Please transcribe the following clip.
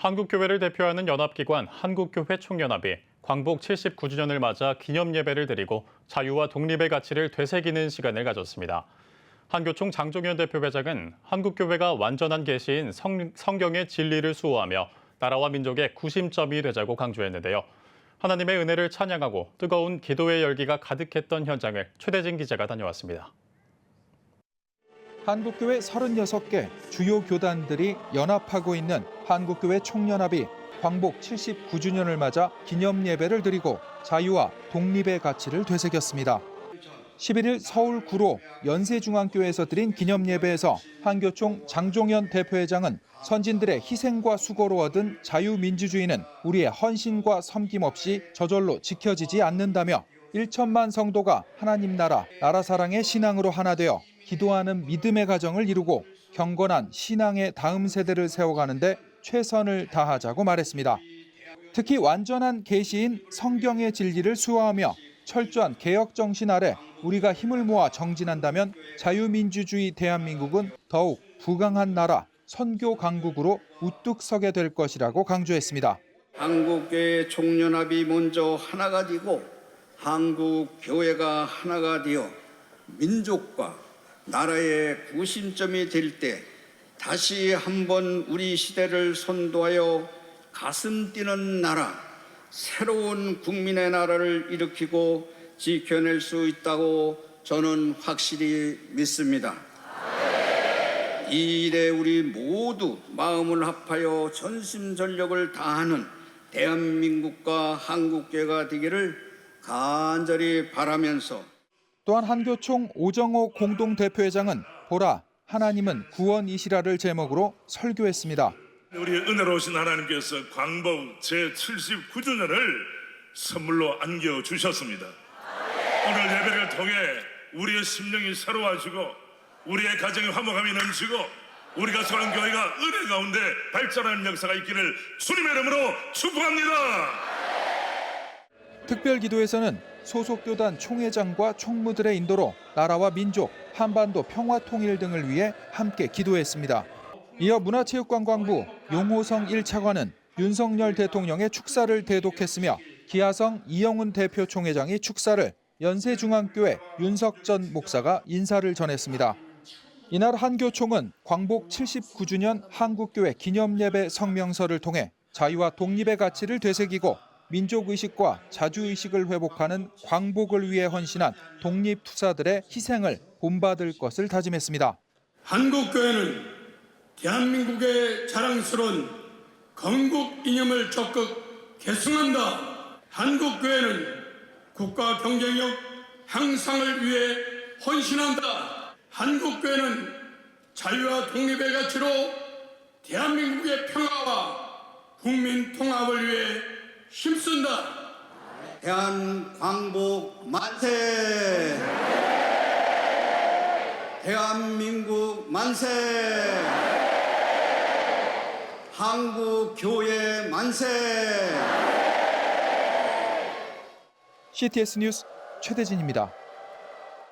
한국교회를 대표하는 연합기관 한국교회 총연합이 광복 79주년을 맞아 기념 예배를 드리고 자유와 독립의 가치를 되새기는 시간을 가졌습니다. 한교총 장종현 대표 회장은 한국교회가 완전한 계시인 성, 성경의 진리를 수호하며 나라와 민족의 구심점이 되자고 강조했는데요. 하나님의 은혜를 찬양하고 뜨거운 기도의 열기가 가득했던 현장을 최대진 기자가 다녀왔습니다. 한국교회 36개 주요 교단들이 연합하고 있는 한국교회 총연합이 광복 79주년을 맞아 기념 예배를 드리고 자유와 독립의 가치를 되새겼습니다. 11일 서울 구로 연세중앙교회에서 드린 기념 예배에서 한교총 장종현 대표회장은 선진들의 희생과 수고로 얻은 자유민주주의는 우리의 헌신과 섬김 없이 저절로 지켜지지 않는다며 1천만 성도가 하나님 나라, 나라 사랑의 신앙으로 하나 되어 기도하는 믿음의 가정을 이루고 경건한 신앙의 다음 세대를 세워가는데 최선을 다하자고 말했습니다. 특히 완전한 계시인 성경의 진리를 수호하며 철저한 개혁 정신 아래 우리가 힘을 모아 정진한다면 자유민주주의 대한민국은 더욱 부강한 나라, 선교 강국으로 우뚝 서게 될 것이라고 강조했습니다. 한국교회 총연합이 먼저 하나가 되고 한국 교회가 하나가 되어 민족과 나라의 구심점이 될 때 다시 한번 우리 시대를 선도하여 가슴 뛰는 나라, 새로운 국민의 나라를 일으키고 지켜낼 수 있다고 저는 확실히 믿습니다. 이 일에 우리 모두 마음을 합하여 전심전력을 다하는 대한민국과 한국교회가 되기를 간절히 바라면서 또한 한교총 오정호 공동대표회장은 보라 하나님은 구원이시라를 제목으로 설교했습니다. 우리 은혜로우신 하나님께서 광복 제79주년을 선물로 안겨주셨습니다. 오늘 예배를 통해 우리의 심령이 새로워지고 우리의 가정이 화목함이 넘치고 우리가 속한 교회가 은혜 가운데 발전하는 역사가 있기를 주님의 이름으로 축복합니다. 특별 기도에서는 소속 교단 총회장과 총무들의 인도로 나라와 민족, 한반도 평화 통일 등을 위해 함께 기도했습니다. 이어 문화체육관광부 용호성 1차관은 윤석열 대통령의 축사를 대독했으며 기하성 이영훈 대표 총회장이 축사를 연세중앙교회 윤석전 목사가 인사를 전했습니다. 이날 한교총은 광복 79주년 한국교회 기념예배 성명서를 통해 자유와 독립의 가치를 되새기고 민족의식과 자주의식을 회복하는 광복을 위해 헌신한 독립투사들의 희생을 본받을 것을 다짐했습니다. 한국교회는 대한민국의 자랑스러운 건국 이념을 적극 계승한다. 한국교회는 국가 경쟁력 향상을 위해 헌신한다. 한국교회는 자유와 독립의 가치로 대한민국의 평화와 국민 통합을 위해 힘쓴다. 대한 광복 만세! 대한민국 만세! 한국 교회 만세! CTS 뉴스 최대진입니다.